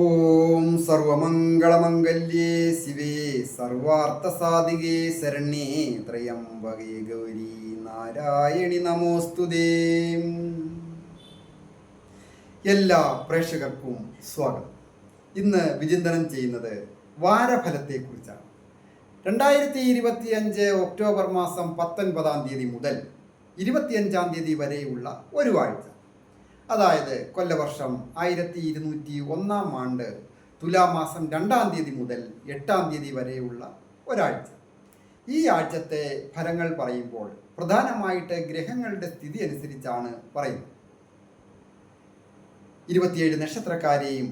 ഓം സർവമംഗളമംഗല്യേ ശിവേ സർവാർത്ഥസാധികേ ശരണ്യേ ത്രയംബകേ ഗൗരി നാരായണി നമോസ്തുതേ എല്ലാ പ്രേക്ഷകർക്കും സ്വാഗതം. ഇന്ന് വിചിന്തനം ചെയ്യുന്നത് വാരഫലത്തെക്കുറിച്ചാണ്. രണ്ടായിരത്തി ഇരുപത്തി അഞ്ച് ഒക്ടോബർ മാസം പത്തൊൻപതാം തീയതി മുതൽ ഇരുപത്തിയഞ്ചാം തീയതി വരെയുള്ള ഒരു ആഴ്ച അതായത് കൊല്ലവർഷം ആയിരത്തി ഇരുന്നൂറ്റി ഒന്നാം ആണ്ട് തുലാമാസം രണ്ടാം തീയതി മുതൽ എട്ടാം തീയതി വരെയുള്ള ഒരാഴ്ച. ഈ ആഴ്ചത്തെ ഫലങ്ങൾ പറയുമ്പോൾ പ്രധാനമായിട്ട് ഗ്രഹങ്ങളുടെ സ്ഥിതി അനുസരിച്ചാണ് പറയുന്നത്. ഇരുപത്തിയേഴ് നക്ഷത്രക്കാരെയും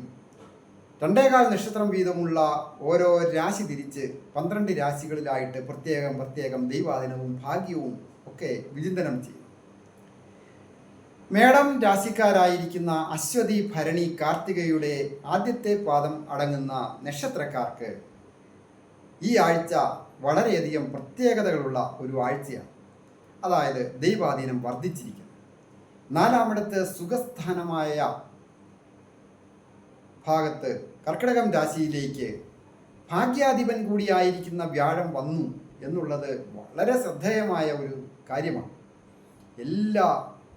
രണ്ടേകാൽ നക്ഷത്രം വീതമുള്ള ഓരോ രാശി തിരിച്ച് പന്ത്രണ്ട് രാശികളിലായിട്ട് പ്രത്യേകം പ്രത്യേകം ദൈവാദിനവും ഭാഗ്യവും ഒക്കെ വിചിന്തനം ചെയ്യും. മേടം രാശിക്കാരായിരിക്കുന്ന അശ്വതി ഭരണി കാർത്തികയുടെ ആദ്യത്തെ പാദം അടങ്ങുന്ന നക്ഷത്രക്കാർക്ക് ഈ ആഴ്ച വളരെയധികം പ്രത്യേകതകളുള്ള ഒരു ആഴ്ചയാണ്. അതായത് ദൈവാധീനം വർദ്ധിച്ചിരിക്കുന്നു. നാലാമിടത്ത് സുഖസ്ഥാനമായ ഭാഗത്ത് കർക്കിടകം രാശിയിലേക്ക് ഭാഗ്യാധിപൻ കൂടിയായിരിക്കുന്ന വ്യാഴം വന്നു എന്നുള്ളത് വളരെ ശ്രദ്ധേയമായ ഒരു കാര്യമാണ്.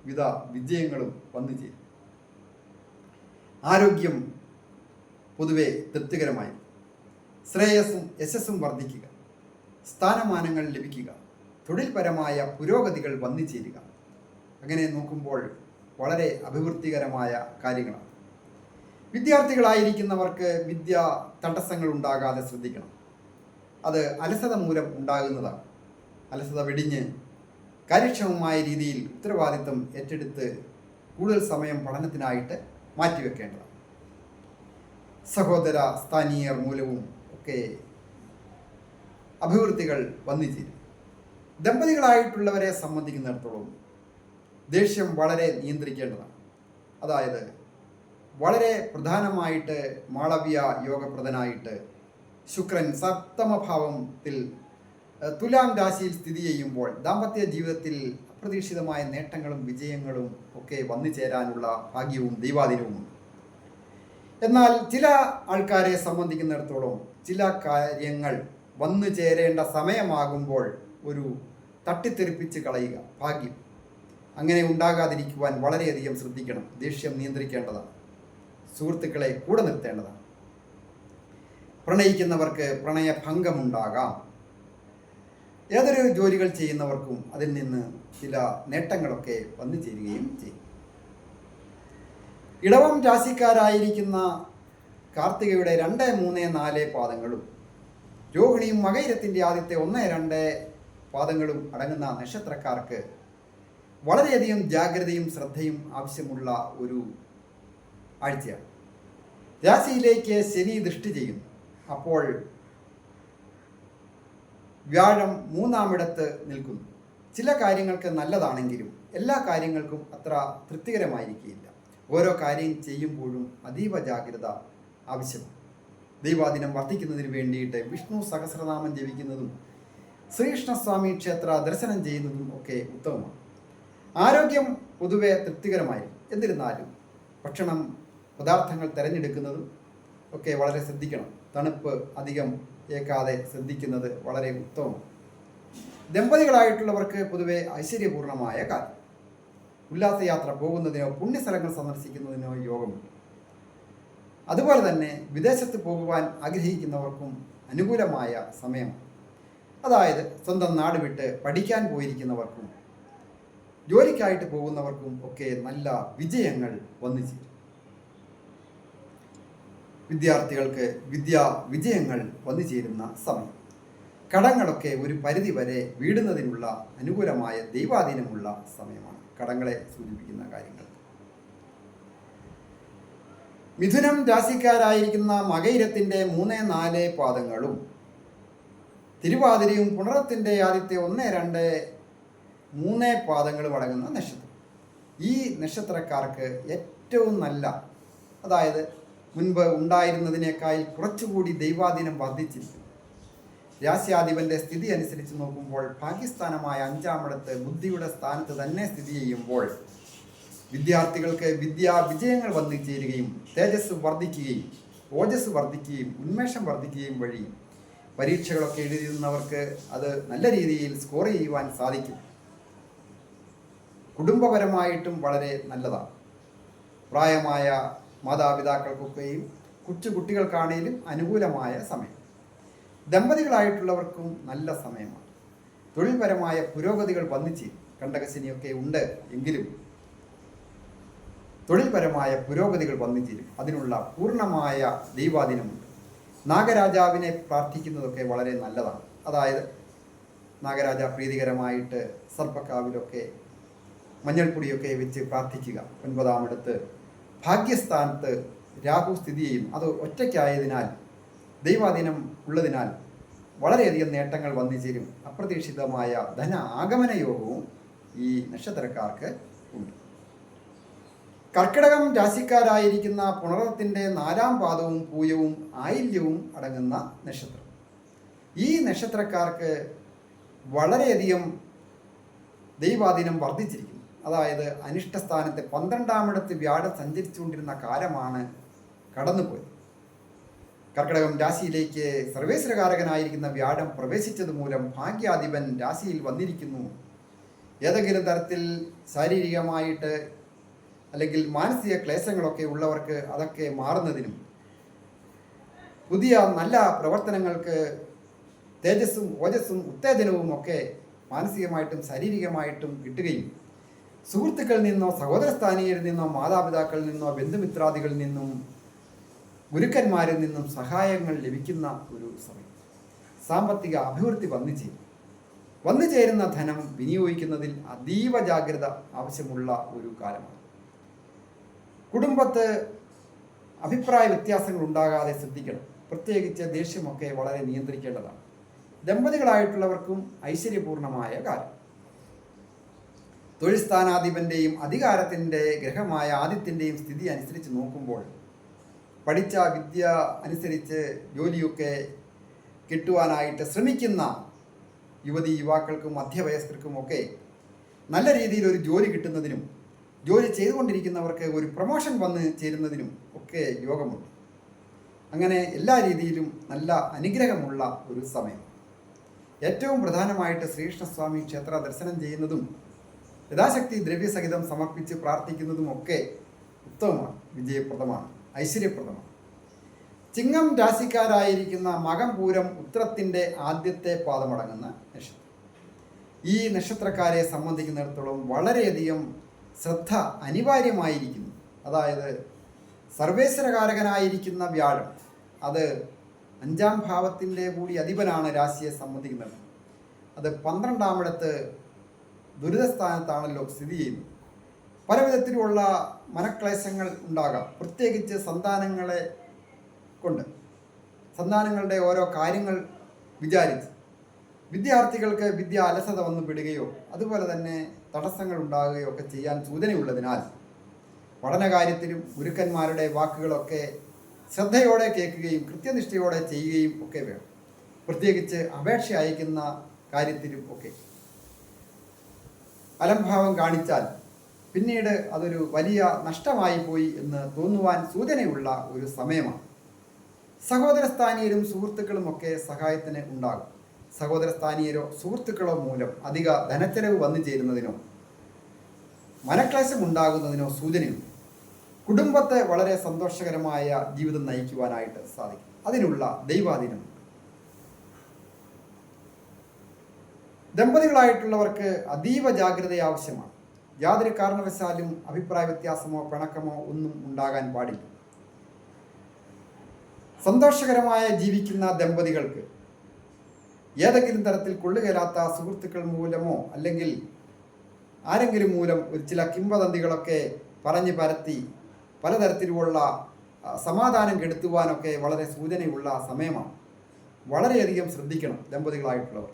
എല്ലാവിധ വിജയങ്ങളും വന്നു ചേരും. ആരോഗ്യം പൊതുവെ തൃപ്തികരമായി ശ്രേയസ്സും യശസ്സും വർദ്ധിക്കുക സ്ഥാനമാനങ്ങൾ ലഭിക്കുക തൊഴിൽപരമായ പുരോഗതികൾ വന്നു ചേരുക. അങ്ങനെ നോക്കുമ്പോൾ വളരെ അഭിവൃദ്ധികരമായ കാര്യങ്ങളാണ്. വിദ്യാർത്ഥികളായിരിക്കുന്നവർക്ക് വിദ്യ തടസ്സങ്ങൾ ഉണ്ടാകാതെ ശ്രദ്ധിക്കണം. അത് അലസത മൂലം ഉണ്ടാകുന്നതാണ്. അലസത വെടിഞ്ഞ് കാര്യക്ഷമമായ രീതിയിൽ ഉത്തരവാദിത്തം ഏറ്റെടുത്ത് കൂടുതൽ സമയം പഠനത്തിനായിട്ട് മാറ്റിവെക്കേണ്ടതാണ്. സഹോദര സ്ഥാനീയർ മൂലവും ഒക്കെ അഭിവൃദ്ധികൾ വന്നു ചേരും ദമ്പതികളായിട്ടുള്ളവരെ സംബന്ധിക്കുന്നിടത്തോളം ദേഷ്യം വളരെ നിയന്ത്രിക്കേണ്ടതാണ്. അതായത് വളരെ പ്രധാനമായിട്ട് മാളവ്യ യോഗപ്രദനായിട്ട് ശുക്രൻ സപ്തമഭാവത്തിൽ തുലാം രാശിയിൽ സ്ഥിതി ചെയ്യുമ്പോൾ ദാമ്പത്യ ജീവിതത്തിൽ അപ്രതീക്ഷിതമായ നേട്ടങ്ങളും വിജയങ്ങളും ഒക്കെ വന്നു ചേരാനുള്ള ഭാഗ്യവും ദൈവാധീനവുമുണ്ട് എന്നാൽ ചില ആൾക്കാരെ സംബന്ധിക്കുന്നിടത്തോളം ചില കാര്യങ്ങൾ വന്നു ചേരേണ്ട സമയമാകുമ്പോൾ ഒരു തട്ടിത്തെറിപ്പിച്ച് കളയുക ഭാഗ്യം. അങ്ങനെ ഉണ്ടാകാതിരിക്കുവാൻ വളരെയധികം ശ്രദ്ധിക്കണം ദേഷ്യം നിയന്ത്രിക്കേണ്ടതാണ് സുഹൃത്തുക്കളെ കൂടെ നിർത്തേണ്ടതാണ്. പ്രണയിക്കുന്നവർക്ക് പ്രണയഭംഗമുണ്ടാകാം ഏതൊരു ജോലികൾ ചെയ്യുന്നവർക്കും അതിൽ നിന്ന് ചില നേട്ടങ്ങളൊക്കെ വന്നു ചേരുകയും ചെയ്യും ഇടവം രാശിക്കാരായിരിക്കുന്ന കാർത്തികയുടെ രണ്ട് മൂന്ന് നാല് പാദങ്ങളും രോഹിണിയും മകയിരത്തിന്റെ ആദ്യത്തെ ഒന്ന് രണ്ട് പാദങ്ങളും അടങ്ങുന്ന നക്ഷത്രക്കാർക്ക് വളരെയധികം ജാഗ്രതയും ശ്രദ്ധയും ആവശ്യമുള്ള ഒരു ആഴ്ചയാണ്. രാശിയിലേക്ക് ശനി ദൃഷ്ടി ചെയ്യുന്നു. അപ്പോൾ വ്യാഴം മൂന്നാമിടത്ത് നിൽക്കുന്നു. ചില കാര്യങ്ങൾക്ക് നല്ലതാണെങ്കിലും എല്ലാ കാര്യങ്ങൾക്കും അത്ര തൃപ്തികരമായിരിക്കില്ല ഓരോ കാര്യം ചെയ്യുമ്പോഴും അതീവ ജാഗ്രത ആവശ്യമാണ്. ദൈവാദിനം വർദ്ധിക്കുന്നതിന് വേണ്ടിയിട്ട് വിഷ്ണു സഹസ്രനാമം ജപിക്കുന്നതും ശ്രീകൃഷ്ണസ്വാമി ക്ഷേത്ര ദർശനം ചെയ്യുന്നതും ഒക്കെ ഉത്തമമാണ്. ആരോഗ്യം പൊതുവെ തൃപ്തികരമായിരിക്കും. എന്നിരുന്നാലും ഭക്ഷണം പദാർത്ഥങ്ങൾ തിരഞ്ഞെടുക്കുന്നതും ഒക്കെ വളരെ ശ്രദ്ധിക്കണം. തണുപ്പ് അധികം ഏക്കാതെ ശ്രദ്ധിക്കുന്നത് വളരെ ഉത്തമമാണ് ദമ്പതികളായിട്ടുള്ളവർക്ക് പൊതുവെ ഐശ്വര്യപൂർണമായ കാലം. ഉല്ലാസയാത്ര പോകുന്നതിനോ പുണ്യസ്ഥലങ്ങൾ സന്ദർശിക്കുന്നതിനോ യോഗമുണ്ട് അതുപോലെ തന്നെ വിദേശത്ത് പോകുവാൻ ആഗ്രഹിക്കുന്നവർക്കും അനുകൂലമായ സമയം. അതായത് സ്വന്തം നാട് വിട്ട് പഠിക്കാൻ പോയിരിക്കുന്നവർക്കും ജോലിക്കായിട്ട് പോകുന്നവർക്കും ഒക്കെ നല്ല വിജയങ്ങൾ വന്നു ചേരും വിദ്യാർത്ഥികൾക്ക് വിദ്യാ വിജയങ്ങൾ വന്നു ചേരുന്ന സമയം. കടങ്ങളൊക്കെ ഒരു പരിധി വരെ വീടുന്നതിനുള്ള അനുകൂലമായ ദൈവാധീനമുള്ള സമയമാണ്. കടങ്ങളെ സൂചിപ്പിക്കുന്ന കാര്യങ്ങൾ. മിഥുനം രാശിക്കാരായിരിക്കുന്ന മകയിരത്തിന്റെ മൂന്ന് നാല് പാദങ്ങളും തിരുവാതിരയും പുണറത്തിന്റെ ആദ്യത്തെ ഒന്ന് രണ്ട് മൂന്ന് പാദങ്ങളും അടങ്ങുന്ന നക്ഷത്രം. ഈ നക്ഷത്രക്കാർക്ക് ഏറ്റവും നല്ല അതായത് മുൻപ് ഉണ്ടായിരുന്നതിനേക്കാൾ കുറച്ചുകൂടി ദൈവാധീനം വർദ്ധിച്ചിരിക്കുന്നു രാശ്യാധിപന്റെ സ്ഥിതി അനുസരിച്ച് നോക്കുമ്പോൾ പാകിസ്ഥാനമായ അഞ്ചാമിടത്ത് ബുദ്ധിയുടെ സ്ഥാനത്ത് തന്നെ സ്ഥിതി ചെയ്യുമ്പോൾ വിദ്യാർത്ഥികൾക്ക് വിദ്യാ വിജയങ്ങൾ വന്നു ചേരുകയും തേജസ് വർദ്ധിക്കുകയും ഓജസ് വർദ്ധിക്കുകയും ഉന്മേഷം വർദ്ധിക്കുകയും വഴി പരീക്ഷകളൊക്കെ എഴുതിയിരുന്നവർക്ക് അത് നല്ല രീതിയിൽ സ്കോർ ചെയ്യുവാൻ സാധിക്കും. കുടുംബപരമായിട്ടും വളരെ നല്ലതാണ്. പ്രായമായ മാതാപിതാക്കൾക്കൊക്കെയും കൊച്ചു കുട്ടികൾക്കാണേലും അനുകൂലമായ സമയം. ദമ്പതികളായിട്ടുള്ളവർക്കും നല്ല സമയമാണ്. തൊഴിൽപരമായ പുരോഗതികൾ വന്നിച്ച് കണ്ടകശനിയൊക്കെ ഉണ്ട് എങ്കിലും തൊഴിൽപരമായ പുരോഗതികൾ വന്നിച്ചേരും അതിനുള്ള പൂർണമായ ദൈവാധീനമുണ്ട് നാഗരാജാവിനെ പ്രാർത്ഥിക്കുന്നതൊക്കെ വളരെ നല്ലതാണ്. അതായത് നാഗരാജ പ്രീതികരമായിട്ട് സർപ്പക്കാവിലൊക്കെ മഞ്ഞൾപ്പൊടിയൊക്കെ വെച്ച് പ്രാർത്ഥിക്കുക. ഒൻപതാമിടത്ത് ഭാഗ്യസ്ഥാനത്ത് രാഹു സ്ഥിതി ചെയ്യും. അത് ഒറ്റയ്ക്കായതിനാൽ ദൈവാധീനം ഉള്ളതിനാൽ വളരെയധികം നേട്ടങ്ങൾ വന്നു ചേരും. അപ്രതീക്ഷിതമായ ധന ആഗമന യോഗവും ഈ നക്ഷത്രക്കാർക്ക് ഉണ്ട്. കർക്കിടകം രാശിക്കാരായിരിക്കുന്ന പുണറത്തിന്റെ നാലാം പാദവും പൂയവും ആയില്യവും അടങ്ങുന്ന നക്ഷത്രം. ഈ നക്ഷത്രക്കാർക്ക് വളരെയധികം ദൈവാധീനം വർദ്ധിച്ചിരിക്കുന്നു. അതായത് അനിഷ്ടസ്ഥാനത്ത് പന്ത്രണ്ടാമിടത്ത് വ്യാഴം സഞ്ചരിച്ചുകൊണ്ടിരുന്ന കാലമാണ് കടന്നുപോയത്. കർക്കിടകം രാശിയിലേക്ക് സർവേശ്വരകാരകനായിരിക്കുന്ന വ്യാഴം പ്രവേശിച്ചത് മൂലം ഭാഗ്യാധിപൻ രാശിയിൽ വന്നിരിക്കുന്നു. ഏതെങ്കിലും തരത്തിൽ ശാരീരികമായിട്ട് അല്ലെങ്കിൽ മാനസിക ക്ലേശങ്ങളൊക്കെ ഉള്ളവർക്ക് അതൊക്കെ മാറുന്നതിനും പുതിയ നല്ല പ്രവർത്തനങ്ങൾക്ക് തേജസ്സും ഓജസ്സും ഉത്തേജനവും ഒക്കെ മാനസികമായിട്ടും ശാരീരികമായിട്ടും കിട്ടുകയും സുഹൃത്തുക്കളിൽ നിന്നോ സഹോദരസ്ഥാനീയരിൽ നിന്നോ മാതാപിതാക്കളിൽ നിന്നോ ബന്ധുമിത്രാദികളിൽ നിന്നും ഗുരുക്കന്മാരിൽ നിന്നും സഹായങ്ങൾ ലഭിക്കുന്ന ഒരു സമയം. സാമ്പത്തിക അഭിവൃദ്ധി വന്നു ചേരും. വന്നു ചേരുന്ന ധനം വിനിയോഗിക്കുന്നതിൽ അതീവ ജാഗ്രത ആവശ്യമുള്ള ഒരു കാലമാണ്. കുടുംബത്ത് അഭിപ്രായ വ്യത്യാസങ്ങൾ ഉണ്ടാകാതെ ശ്രദ്ധിക്കണം. പ്രത്യേകിച്ച് ദേഷ്യമൊക്കെ വളരെ നിയന്ത്രിക്കേണ്ടതാണ്. ദമ്പതികളായിട്ടുള്ളവർക്കും ഐശ്വര്യപൂർണമായ കാലം. തൊഴിൽ സ്ഥാനാധിപന്റെയും അധികാരത്തിന്റെ ഗ്രഹമായ ആദിത്യന്റെയും സ്ഥിതി അനുസരിച്ച് നോക്കുമ്പോൾ പഠിച്ച വിദ്യ അനുസരിച്ച് ജോലിയൊക്കെ കിട്ടുവാനായിട്ട് ശ്രമിക്കുന്ന യുവതി യുവാക്കൾക്കും മധ്യവയസ്കർക്കും ഒക്കെ നല്ല രീതിയിൽ ഒരു ജോലി കിട്ടുന്നതിനും ജോലി ചെയ്തുകൊണ്ടിരിക്കുന്നവർക്ക് ഒരു പ്രൊമോഷൻ വന്ന് ചേരുന്നതിനും ഒക്കെ യോഗമുണ്ട്. അങ്ങനെ എല്ലാ രീതിയിലും നല്ല അനുഗ്രഹമുള്ള ഒരു സമയം. ഏറ്റവും പ്രധാനമായിട്ട് ശ്രീകൃഷ്ണസ്വാമി ക്ഷേത്ര ദർശനം ചെയ്യുന്നതും യഥാശക്തി ദ്രവ്യസഹിതം സമർപ്പിച്ച് പ്രാർത്ഥിക്കുന്നതും ഒക്കെ ഉത്തമമാണ് വിജയപ്രദമാണ് ഐശ്വര്യപ്രദമാണ്. ചിങ്ങം രാശിക്കാരായിരിക്കുന്ന മകം പൂരം ഉത്രത്തിന്റെ ആദ്യത്തെ പാദമടങ്ങുന്ന നക്ഷത്രം. ഈ നക്ഷത്രക്കാരെ സംബന്ധിക്കുന്നിടത്തോളം വളരെയധികം ശ്രദ്ധ അനിവാര്യമായിരിക്കുന്നു. അതായത് സർവേശ്വരകാരകനായിരിക്കുന്ന വ്യാഴം അത് അഞ്ചാം ഭാവത്തിന്റെ കൂടി അധിപനാണ് രാശിയെ സംബന്ധിക്കുന്നത് അത് പന്ത്രണ്ടാമിടത്ത് ദുരിതസ്ഥാനത്താണല്ലോ സ്ഥിതി ചെയ്യുന്നത്. പല വിധത്തിലുള്ള മനക്ലേശങ്ങൾ ഉണ്ടാകാം. പ്രത്യേകിച്ച് സന്താനങ്ങളെ കൊണ്ട്. സന്താനങ്ങളുടെ ഓരോ കാര്യങ്ങൾ വിചാരിച്ച്. വിദ്യാർത്ഥികൾക്ക് വിദ്യ അലസത വന്നു പെടുകയോ അതുപോലെ തന്നെ തടസ്സങ്ങൾ ഉണ്ടാകുകയോ ഒക്കെ ചെയ്യാൻ സൂചനയുള്ളതിനാൽ പഠനകാര്യത്തിലും ഗുരുക്കന്മാരുടെ വാക്കുകളൊക്കെ ശ്രദ്ധയോടെ കേൾക്കുകയും കൃത്യനിഷ്ഠയോടെ ചെയ്യുകയും ഒക്കെ വേണം. പ്രത്യേകിച്ച് അപേക്ഷ അയക്കുന്ന കാര്യത്തിലും ഒക്കെ. അലംഭാവം കാണിച്ചാൽ പിന്നീട് അതൊരു വലിയ നഷ്ടമായി പോയി എന്ന് തോന്നുവാൻ സൂചനയുള്ള ഒരു സമയമാണ്. സഹോദരസ്ഥാനീയരും സുഹൃത്തുക്കളും ഒക്കെ സഹായത്തിന് ഉണ്ടാകും. സഹോദരസ്ഥാനീയരോ സുഹൃത്തുക്കളോ മൂലം അധിക ധനച്ചെലവ് വന്നു ചേരുന്നതിനോ മനക്ലേശം ഉണ്ടാകുന്നതിനോ സൂചനയുണ്ട്. കുടുംബത്തെ വളരെ സന്തോഷകരമായ ജീവിതം നയിക്കുവാനായിട്ട് സാധിക്കും. അതിനുള്ള ദൈവാധീനമുണ്ട് ദമ്പതികളായിട്ടുള്ളവർക്ക് അതീവ ജാഗ്രത ആവശ്യമാണ്. യാതൊരു കാരണവശാലും അഭിപ്രായ വ്യത്യാസമോ പിണക്കമോ ഒന്നും ഉണ്ടാകാൻ പാടില്ല. സന്തോഷകരമായ ജീവിക്കുന്ന ദമ്പതികൾക്ക് ഏതെങ്കിലും തരത്തിൽ കൊള്ളുകരാത്ത സുഹൃത്തുക്കൾ മൂലമോ അല്ലെങ്കിൽ ആരെങ്കിലും മൂലം ഒരു ചില കിംവദന്തികളൊക്കെ പറഞ്ഞു പരത്തി പലതരത്തിലുമുള്ള സമാധാനം കെടുത്തുവാനൊക്കെ വളരെ സൂചനയുള്ള സമയമാണ്. വളരെയധികം ശ്രദ്ധിക്കണം ദമ്പതികളായിട്ടുള്ളവർ.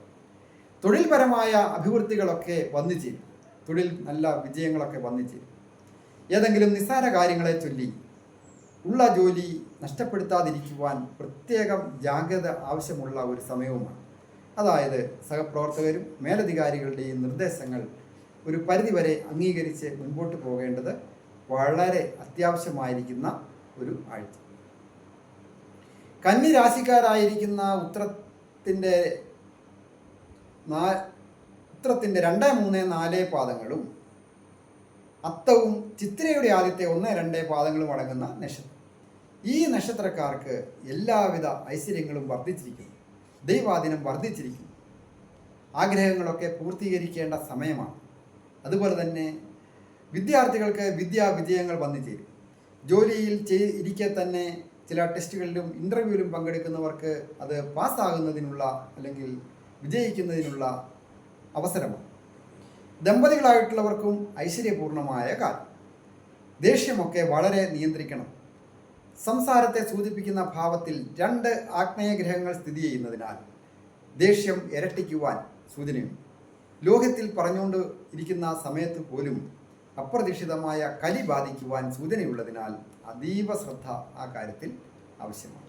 തൊഴിൽപരമായ അഭിവൃദ്ധികളൊക്കെ വന്നു ചേരും. തൊഴിൽ നല്ല വിജയങ്ങളൊക്കെ വന്നു ചേരും. ഏതെങ്കിലും നിസ്സാര കാര്യങ്ങളെ ചൊല്ലി ഉള്ള ജോലി നഷ്ടപ്പെടുത്താതിരിക്കുവാൻ പ്രത്യേകം ജാഗ്രത ആവശ്യമുള്ള ഒരു സമയവുമാണ്. അതായത് സഹപ്രവർത്തകരും മേലധികാരികളുടെയും നിർദ്ദേശങ്ങൾ ഒരു പരിധിവരെ അംഗീകരിച്ച് മുൻപോട്ട് പോകേണ്ടത് വളരെ അത്യാവശ്യമായിരിക്കുന്ന ഒരു ആഴ്ച. കന്നി രാശിക്കാരായിരിക്കുന്ന ഉത്രത്തിന്റെ നാ ഉത്രത്തിന്റെ രണ്ട് മൂന്ന് നാല് പാദങ്ങളും അത്തവും ചിത്രയുടെ ആദ്യത്തെ ഒന്ന് രണ്ട് പാദങ്ങളും അടങ്ങുന്ന നക്ഷത്രം. ഈ നക്ഷത്രക്കാർക്ക് എല്ലാവിധ ഐശ്വര്യങ്ങളും വർദ്ധിച്ചിരിക്കുന്നു. ദൈവാധീനം വർദ്ധിച്ചിരിക്കുന്നു. ആഗ്രഹങ്ങളൊക്കെ പൂർത്തീകരിക്കേണ്ട സമയമാണ്. അതുപോലെ തന്നെ വിദ്യാർത്ഥികൾക്ക് വിദ്യാ വിജയങ്ങൾ വന്നു ചേരും. ജോലിയിൽ ഇരിക്കെ തന്നെ ചില ടെസ്റ്റുകളിലും ഇന്റർവ്യൂവിലും പങ്കെടുക്കുന്നവർക്ക് അത് പാസ്സാകുന്നതിനുള്ള അല്ലെങ്കിൽ വിജയിക്കുന്നതിനുള്ള അവസരമാണ്. ദമ്പതികളായിട്ടുള്ളവർക്കും ഐശ്വര്യപൂർണമായ കാലം. ദേഷ്യമൊക്കെ വളരെ നിയന്ത്രിക്കണം. സംസാരത്തെ സൂചിപ്പിക്കുന്ന ഭാവത്തിൽ രണ്ട് ആഗ്നേയഗ്രഹങ്ങൾ സ്ഥിതി ചെയ്യുന്നതിനാൽ ദേഷ്യം ഇരട്ടിക്കുവാൻ സൂചനയുണ്ട്. ലോകത്തിൽ പറഞ്ഞുകൊണ്ട് ഇരിക്കുന്ന സമയത്ത് പോലും അപ്രതീക്ഷിതമായ കലി ബാധിക്കുവാൻ സൂചനയുള്ളതിനാൽ അതീവ ശ്രദ്ധ ആ കാര്യത്തിൽ ആവശ്യമാണ്.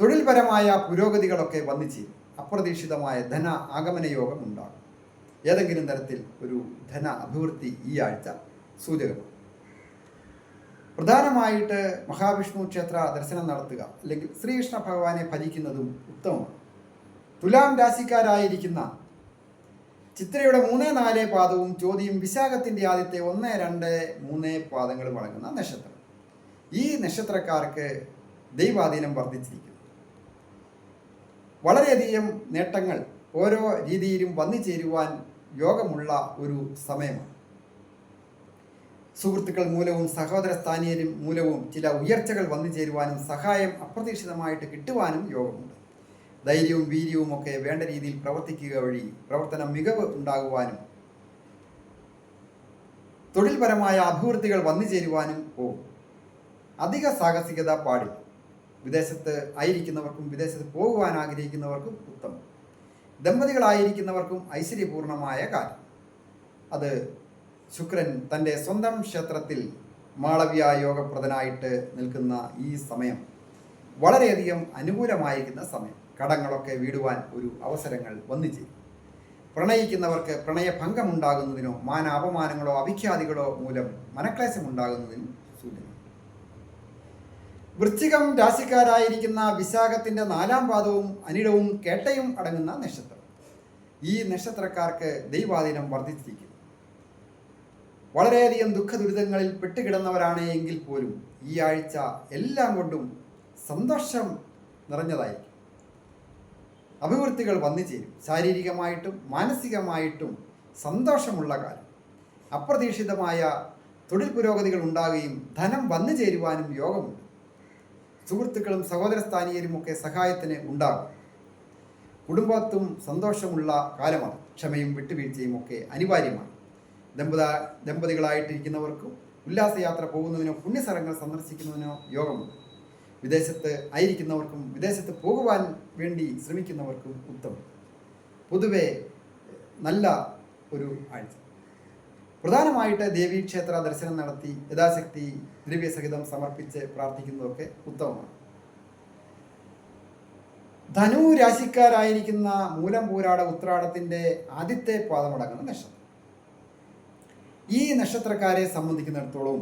തൊഴിൽപരമായ പുരോഗതികളൊക്കെ വന്നിച്ച് അപ്രതീക്ഷിതമായ ധന ആഗമന യോഗം ഉണ്ടാകും. ഏതെങ്കിലും തരത്തിൽ ഒരു ധന അഭിവൃദ്ധി ഈ ആഴ്ച സൂചകമാണ്. പ്രധാനമായിട്ട് മഹാവിഷ്ണു ക്ഷേത്ര ദർശനം നടത്തുക അല്ലെങ്കിൽ ശ്രീകൃഷ്ണ ഭഗവാനെ ഭജിക്കുന്നതും ഉത്തമമാണ്. തുലാം രാശിക്കാരായിരിക്കുന്ന ചിത്രയുടെ മൂന്ന് നാല് പാദവും ചോദ്യം വിശാഖത്തിന്റെ ആദ്യത്തെ ഒന്ന് രണ്ട് മൂന്ന് പാദങ്ങളും അടങ്ങുന്ന നക്ഷത്രം. ഈ നക്ഷത്രക്കാർക്ക് ദൈവാധീനം വർദ്ധിച്ചിരിക്കുന്നു. വളരെയധികം നേട്ടങ്ങൾ ഓരോ രീതിയിലും വന്നു ചേരുവാൻ യോഗമുള്ള ഒരു സമയമാണ്. സുഹൃത്തുക്കൾ മൂലവും സഹോദര സ്ഥാനീയരും മൂലവും ചില ഉയർച്ചകൾ വന്നു ചേരുവാനും സഹായം അപ്രതീക്ഷിതമായിട്ട് കിട്ടുവാനും യോഗമുണ്ട്. ധൈര്യവും വീര്യവും ഒക്കെ വേണ്ട രീതിയിൽ പ്രവർത്തിക്കുക വഴി പ്രവർത്തന മികവ് ഉണ്ടാകുവാനും തൊഴിൽപരമായ അഭിവൃദ്ധികൾ വന്നു ചേരുവാനും പോകും. അധിക സാഹസികത പാടില്ല. വിദേശത്ത് ആയിരിക്കുന്നവർക്കും വിദേശത്ത് പോകുവാൻ ആഗ്രഹിക്കുന്നവർക്കും ഉത്തമം. ദമ്പതികളായിരിക്കുന്നവർക്കും ഐശ്വര്യപൂർണമായ കാലം അത് ശുക്രൻ തന്റെ സ്വന്തം ക്ഷേത്രത്തിൽ മാളവ്യ യോഗപ്രദനായിട്ട് നിൽക്കുന്ന ഈ സമയം വളരെയധികം അനുകൂലമായിരിക്കുന്ന സമയം. കടങ്ങളൊക്കെ വീടുവാൻ ഒരു അവസരങ്ങൾ വന്നു ചേരും. പ്രണയിക്കുന്നവർക്ക് പ്രണയഭംഗമുണ്ടാകുന്നതിനോ മാന അപമാനങ്ങളോ അഭിഖ്യാതികളോ മൂലം മനക്ലേശമുണ്ടാകുന്നതിനും വൃശ്ചികം രാശിക്കാരായിരിക്കുന്ന വിശാഖത്തിന്റെ നാലാം പാദവും അനിടവും കേട്ടയും അടങ്ങുന്ന നക്ഷത്രം. ഈ നക്ഷത്രക്കാർക്ക് ദൈവാധീനം വർദ്ധിച്ചിരിക്കുന്നു. വളരെയധികം ദുഃഖദുരിതങ്ങളിൽ പെട്ടുകിടന്നവരാണ് എങ്കിൽ പോലും ഈ ആഴ്ച എല്ലാം കൊണ്ടും സന്തോഷം നിറഞ്ഞതായിരിക്കും. അഭിവൃദ്ധികൾ വന്നു ചേരും. ശാരീരികമായിട്ടും മാനസികമായിട്ടും സന്തോഷമുള്ള കാലം. അപ്രതീക്ഷിതമായ തൊഴിൽ പുരോഗതികൾ ഉണ്ടാകുകയും ധനം വന്നു ചേരുവാനും യോഗമുണ്ട്. സുഹൃത്തുക്കളും സഹോദര സ്ഥാനീയരും ഒക്കെ സഹായത്തിന് ഉണ്ടാകും. കുടുംബത്തും സന്തോഷമുള്ള കാലമാണ്. ക്ഷമയും വിട്ടുവീഴ്ചയും ഒക്കെ അനിവാര്യമാണ്. ദമ്പത ദമ്പതികളായിട്ടിരിക്കുന്നവർക്കും ഉല്ലാസയാത്ര പോകുന്നതിനോ പുണ്യസ്ഥലങ്ങൾ സന്ദർശിക്കുന്നതിനോ യോഗമുണ്ട്. വിദേശത്ത് ആയിരിക്കുന്നവർക്കും വിദേശത്ത് പോകുവാൻ വേണ്ടി ശ്രമിക്കുന്നവർക്കും ഉത്തമം. പൊതുവെ നല്ല ഒരു ആഴ്ച. പ്രധാനമായിട്ട് ദേവീക്ഷേത്ര ദർശനം നടത്തി യഥാശക്തി ദ്രവ്യസഹിതം സമർപ്പിച്ച് പ്രാർത്ഥിക്കുന്നതൊക്കെ ഉത്തമമാണ്. ധനു രാശിക്കാരായിരിക്കുന്ന മൂലം പൂരാട ഉത്രാടത്തിന്റെ ആദ്യത്തെ പാദമടങ്ങുന്ന നക്ഷത്രം. ഈ നക്ഷത്രക്കാരെ സംബന്ധിക്കുന്നിടത്തോളം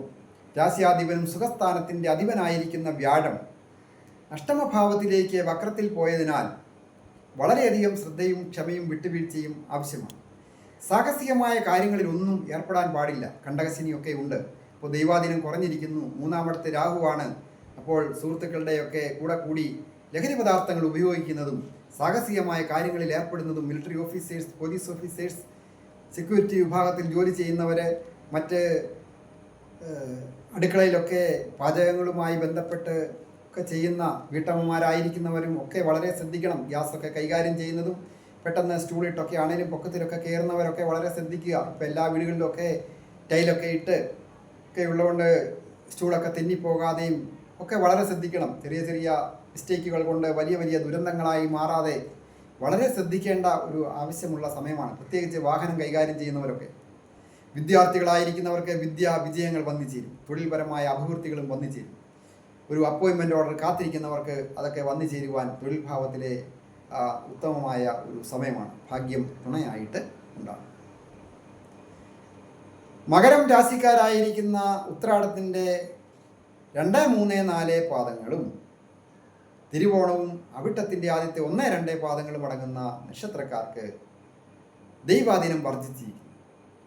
രാശിയാധിപനും സുഖസ്ഥാനത്തിന്റെ അധിപനായിരിക്കുന്ന വ്യാഴം അഷ്ടമഭാവത്തിലേക്ക് വക്രത്തിൽ പോയതിനാൽ വളരെയധികം ശ്രദ്ധയും ക്ഷമയും വിട്ടുവീഴ്ചയും ആവശ്യമാണ്. സാഹസികമായ കാര്യങ്ങളിൽ ഒന്നും ഏർപ്പെടാൻ പാടില്ല. കണ്ടകശിനിയൊക്കെ ഉണ്ട്. അപ്പോൾ ദൈവാധീനം കുറഞ്ഞിരിക്കുന്നു. മൂന്നാമത്തെ രാഹുവാണ്. അപ്പോൾ സുഹൃത്തുക്കളുടെയൊക്കെ കൂടെ കൂടി ലഹരി പദാർത്ഥങ്ങൾ ഉപയോഗിക്കുന്നതും സാഹസികമായ കാര്യങ്ങളിൽ ഏർപ്പെടുന്നതും military officers police officers security വിഭാഗത്തിൽ ജോലി ചെയ്യുന്നവർ മറ്റ് അടുക്കളയിലൊക്കെ പാചകങ്ങളുമായി ബന്ധപ്പെട്ട് ഒക്കെ ചെയ്യുന്ന വീട്ടമ്മമാരായിരിക്കുന്നവരും ഒക്കെ വളരെ ശ്രദ്ധിക്കണം. ഗ്യാസൊക്കെ കൈകാര്യം ചെയ്യുന്നതും പെട്ടെന്ന് സ്റ്റൂളിട്ടൊക്കെ ആണെങ്കിലും പൊക്കത്തിലൊക്കെ കയറുന്നവരൊക്കെ വളരെ ശ്രദ്ധിക്കുക. ഇപ്പോൾ എല്ലാ വീടുകളിലൊക്കെ ടൈലൊക്കെ ഇട്ട് ഒക്കെ ഉള്ളതുകൊണ്ട് സ്റ്റൂളൊക്കെ തെന്നിപ്പോകാതെയും ഒക്കെ വളരെ ശ്രദ്ധിക്കണം. ചെറിയ ചെറിയ മിസ്റ്റേക്കുകൾ കൊണ്ട് വലിയ വലിയ ദുരന്തങ്ങളായി മാറാതെ വളരെ ശ്രദ്ധിക്കേണ്ട ഒരു ആവശ്യമുള്ള സമയമാണ്. പ്രത്യേകിച്ച് വാഹനം കൈകാര്യം ചെയ്യുന്നവരൊക്കെ. വിദ്യാർത്ഥികളായിരിക്കുന്നവർക്ക് വിദ്യാ വിജയങ്ങൾ വന്നു ചേരും തൊഴിൽപരമായ അഭിവൃദ്ധികളും വന്നു ചേരും ഒരു അപ്പോയിൻമെന്റ് ഓർഡർ കാത്തിരിക്കുന്നവർക്ക് അതൊക്കെ വന്നു ചേരുവാൻ തൊഴിൽ ഭാവത്തിലെ ഉത്തമമായ ഒരു സമയമാണ്. ഭാഗ്യം തുണയായിട്ട് ഉണ്ടാകും. മകരം രാശിക്കാരായിരിക്കുന്ന ഉത്രാടത്തിന്റെ രണ്ട് മൂന്ന് നാല് പാദങ്ങളും തിരുവോണവും അവിട്ടത്തിന്റെ ആദ്യത്തെ ഒന്ന് രണ്ട് പാദങ്ങളും അടങ്ങുന്ന നക്ഷത്രക്കാർക്ക് ദൈവാധീനം വർദ്ധിച്ചിരിക്കുന്നു.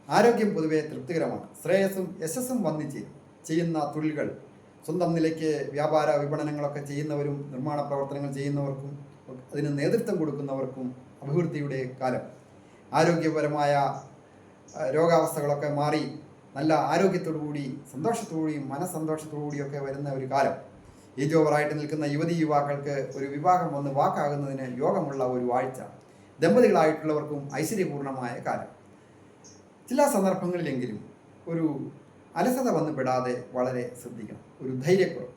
ആരോഗ്യം പൊതുവെ തൃപ്തികരമാണ്. ശ്രേയസ്സും യശസ്സും വന്നിച്ച് ചെയ്യുന്ന തൊഴിലുകൾ സ്വന്തം നിലയ്ക്ക് വ്യാപാര വിപണനങ്ങളൊക്കെ ചെയ്യുന്നവരും നിർമ്മാണ പ്രവർത്തനങ്ങൾ ചെയ്യുന്നവർക്കും അതിന് നേതൃത്വം കൊടുക്കുന്നവർക്കും അഭിവൃദ്ധിയുടെ കാലം. ആരോഗ്യപരമായ രോഗാവസ്ഥകളൊക്കെ മാറി നല്ല ആരോഗ്യത്തോടു കൂടി സന്തോഷത്തോടു കൂടിയും മനസ്സന്തോഷത്തോടു കൂടിയൊക്കെ വരുന്ന ഒരു കാലം. ഏജ് ഓവറായിട്ട് നിൽക്കുന്ന യുവതി യുവാക്കൾക്ക് ഒരു വിവാഹം വന്ന് വാക്കാകുന്നതിന് യോഗമുള്ള ഒരു ആഴ്ച ദമ്പതികളായിട്ടുള്ളവർക്കും ഐശ്വര്യപൂർണമായ കാലം. ചില സന്ദർഭങ്ങളിലെങ്കിലും ഒരു അലസത വന്ന് പെടാതെ വളരെ ശ്രദ്ധിക്കണം. ഒരു ധൈര്യക്കുറവ്.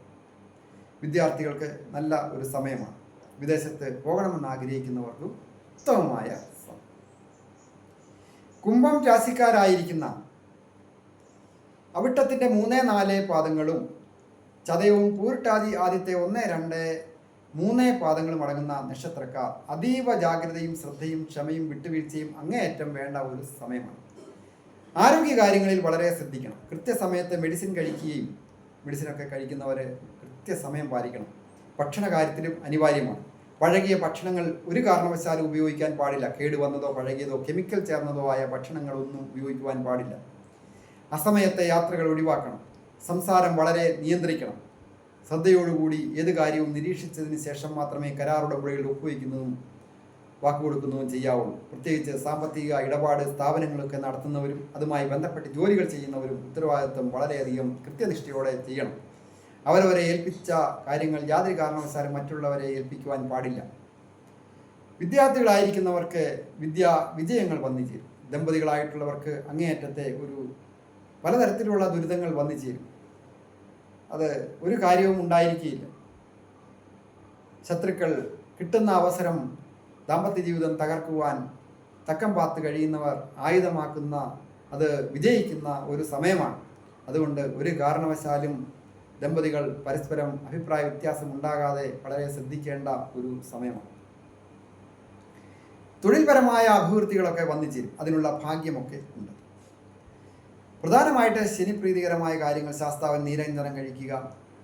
വിദ്യാർത്ഥികൾക്ക് നല്ല ഒരു സമയമാണ്. വിദേശത്ത് പോകണമെന്ന് ആഗ്രഹിക്കുന്നവർക്കും ഉത്തമമായ കുംഭം രാശിക്കാരായിരിക്കുന്ന അവിട്ടത്തിന്റെ മൂന്ന് നാല് പാദങ്ങളും ചതയവും പൂരിട്ടാതി ആദ്യത്തെ ഒന്ന് രണ്ട് മൂന്ന് പാദങ്ങളും അടങ്ങുന്ന നക്ഷത്രക്കാർ അതീവ ജാഗ്രതയും ശ്രദ്ധയും ക്ഷമയും വിട്ടുവീഴ്ചയും അങ്ങേയറ്റം വേണ്ട ഒരു സമയമാണ്. ആരോഗ്യ കാര്യങ്ങളിൽ വളരെ ശ്രദ്ധിക്കണം. കൃത്യസമയത്ത് മെഡിസിൻ കഴിക്കുകയും മെഡിസിനൊക്കെ കഴിക്കുന്നവർ കൃത്യസമയം പാലിക്കണം. ഭക്ഷണ കാര്യത്തിലും അനിവാര്യമാണ്. പഴകിയ ഭക്ഷണങ്ങൾ ഒരു കാരണവശാലും ഉപയോഗിക്കാൻ പാടില്ല. കേടുവന്നതോ പഴകിയതോ കെമിക്കൽ ചേർന്നതോ ആയ ഭക്ഷണങ്ങളൊന്നും ഉപയോഗിക്കുവാൻ പാടില്ല. അസമയത്തെ യാത്രകൾ ഒഴിവാക്കണം. സംസാരം വളരെ നിയന്ത്രിക്കണം. ശ്രദ്ധയോടുകൂടി ഏത് കാര്യവും നിരീക്ഷിച്ചതിന് ശേഷം മാത്രമേ കരാറുടമ്പടികളിൽ ഒപ്പുവയ്ക്കുന്നതും വാക്കുകൊടുക്കുന്നതും ചെയ്യാവുള്ളൂ പ്രത്യേകിച്ച് സാമ്പത്തിക ഇടപാട് സ്ഥാപനങ്ങളൊക്കെ നടത്തുന്നവരും അതുമായി ബന്ധപ്പെട്ട് ജോലികൾ ചെയ്യുന്നവരും ഉത്തരവാദിത്വം വളരെയധികം കൃത്യനിഷ്ഠയോടെ ചെയ്യണം. അവരവരെ ഏൽപ്പിച്ച കാര്യങ്ങൾ യാതൊരു കാരണവശാലും മറ്റുള്ളവരെ ഏൽപ്പിക്കുവാൻ പാടില്ല. വിദ്യാർത്ഥികളായിരിക്കുന്നവർക്ക് വിദ്യ വിജയങ്ങൾ വന്നു ചേരും ദമ്പതികളായിട്ടുള്ളവർക്ക് അങ്ങേയറ്റത്തെ ഒരു പലതരത്തിലുള്ള ദുരിതങ്ങൾ വന്നു ചേരും അത് ഒരു കാര്യവും ഉണ്ടായിരിക്കുകയില്ല. ശത്രുക്കൾ കിട്ടുന്ന അവസരം ദാമ്പത്യ ജീവിതം തകർക്കുവാൻ തക്കം പാത്ത് കഴിയുന്നവർ ആയുധമാക്കുന്ന അത് വിജയിക്കുന്ന ഒരു സമയമാണ്. അതുകൊണ്ട് ഒരു കാരണവശാലും ദമ്പതികൾ പരസ്പരം അഭിപ്രായ വ്യത്യാസം ഉണ്ടാകാതെ വളരെ ശ്രദ്ധിക്കേണ്ട ഒരു സമയമാണ്. തൊഴിൽപരമായ അഭിവൃദ്ധികളൊക്കെ വന്നിച്ചേരും. അതിനുള്ള ഭാഗ്യമൊക്കെ ഉണ്ട്. പ്രധാനമായിട്ട് ശനിപ്രീതികരമായ കാര്യങ്ങൾ ശാസ്താവൻ നീരഞ്ജനം കഴിക്കുക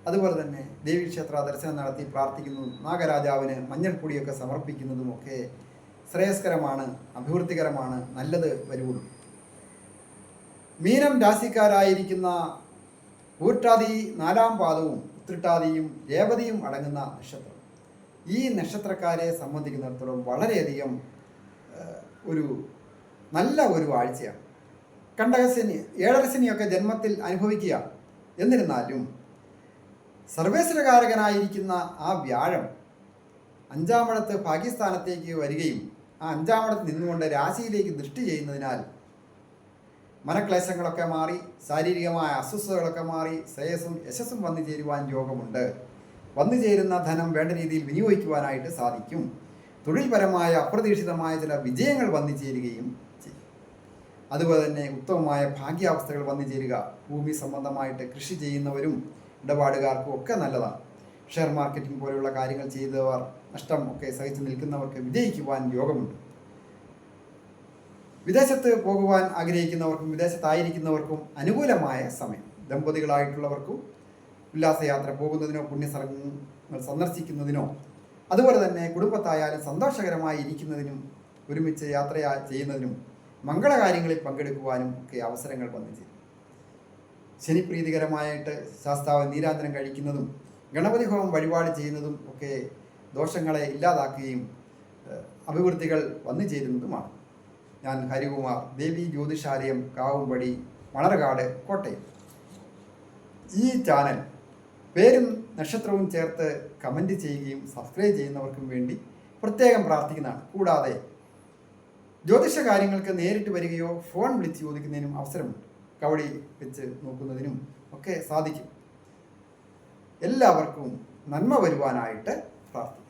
അതുപോലെ തന്നെ ദേവീക്ഷേത്ര ദർശനം നടത്തി പ്രാർത്ഥിക്കുന്നതും നാഗരാജാവിന് മഞ്ഞൾപ്പൊടിയൊക്കെ സമർപ്പിക്കുന്നതുമൊക്കെ ശ്രേയസ്കരമാണ് അഭിവൃദ്ധികരമാണ് നല്ലത് വരുവുള്ളൂ. മീനം രാശിക്കാരായിരിക്കുന്ന പൂർട്ടാതി നാലാം പാദവും ഉത്രിട്ടാതിയും രേവതിയും അടങ്ങുന്ന നക്ഷത്രം. ഈ നക്ഷത്രക്കാരെ സംബന്ധിക്കുന്നിടത്തോളം വളരെയധികം ഒരു നല്ല ഒരു ആഴ്ചയാണ് കണ്ടകശനി ഏഴരശനിയൊക്കെ ജന്മത്തിൽ അനുഭവിക്കുക എന്നിരുന്നാലും സർവേശ്വരകാരകനായിരിക്കുന്ന ആ വ്യാഴം അഞ്ചാമിടത്ത് പാകിസ്ഥാനത്തേക്ക് വരികയും ആ അഞ്ചാമിടത്ത് നിന്നുകൊണ്ട് രാശിയിലേക്ക് ദൃഷ്ടി ചെയ്യുന്നതിനാൽ മനക്ലേശങ്ങളൊക്കെ മാറി ശാരീരികമായ അസ്വസ്ഥതകളൊക്കെ മാറി ശ്രേയസ്സും യശസ്സും വന്നു ചേരുവാൻ യോഗമുണ്ട്. വന്നു ചേരുന്ന ധനം വേണ്ട രീതിയിൽ വിനിയോഗിക്കുവാനായിട്ട് സാധിക്കും. തൊഴിൽപരമായ അപ്രതീക്ഷിതമായ ചില വിജയങ്ങൾ വന്നു ചേരുകയും ചെയ്യും. അതുപോലെ തന്നെ ഉത്തമമായ ഭാഗ്യാവസ്ഥകൾ വന്നു ചേരുക. ഭൂമി സംബന്ധമായിട്ട് കൃഷി ചെയ്യുന്നവരും ഇടപാടുകാർക്കും ഒക്കെ നല്ലതാണ്. ഷെയർ മാർക്കറ്റിംഗ് പോലെയുള്ള കാര്യങ്ങൾ ചെയ്തവർ നഷ്ടം ഒക്കെ സഹിച്ചു നിൽക്കുന്നവർക്ക് വിജയിക്കുവാൻ യോഗമുണ്ട്. വിദേശത്ത് പോകുവാൻ ആഗ്രഹിക്കുന്നവർക്കും വിദേശത്തായിരിക്കുന്നവർക്കും അനുകൂലമായ സമയം. ദമ്പതികളായിട്ടുള്ളവർക്കും ഉല്ലാസയാത്ര പോകുന്നതിനോ പുണ്യസ്ഥലങ്ങൾ സന്ദർശിക്കുന്നതിനോ അതുപോലെ തന്നെ കുടുംബത്തായാലും സന്തോഷകരമായി ഇരിക്കുന്നതിനും ഒരുമിച്ച് യാത്ര ചെയ്യുന്നതിനും മംഗളകാര്യങ്ങളിൽ പങ്കെടുക്കുവാനും ഒക്കെ അവസരങ്ങൾ വന്നു ചേരും ശനിപ്രീതികരമായിട്ട് ശാസ്താവ് നീരാന്തരം കഴിക്കുന്നതും ഗണപതി ഹോമം വഴിപാട് ചെയ്യുന്നതും ഒക്കെ ദോഷങ്ങളെ ഇല്ലാതാക്കുകയും അഭിവൃദ്ധികൾ വന്നു ചേരുന്നതുമാണ് ഞാൻ ഹരികുമാർ ദേവി ജ്യോതിഷാലയം കാവുംപടി മണർകാട് കോട്ടയം. ഈ ചാനൽ പേരും നക്ഷത്രവും ചേർത്ത് കമന്റ് ചെയ്യുകയും സബ്സ്ക്രൈബ് ചെയ്യുന്നവർക്കും വേണ്ടി പ്രത്യേകം പ്രാർത്ഥിക്കുന്നതാണ്. കൂടാതെ ജ്യോതിഷ കാര്യങ്ങൾക്ക് നേരിട്ട് വരികയോ ഫോൺ വിളിച്ച് ചോദിക്കുന്നതിനും അവസരമുണ്ട്. കവടി വെച്ച് നോക്കുന്നതിനും ഒക്കെ സാധിക്കും. എല്ലാവർക്കും നന്മ വരുവാനായിട്ട് പ്രാർത്ഥിക്കും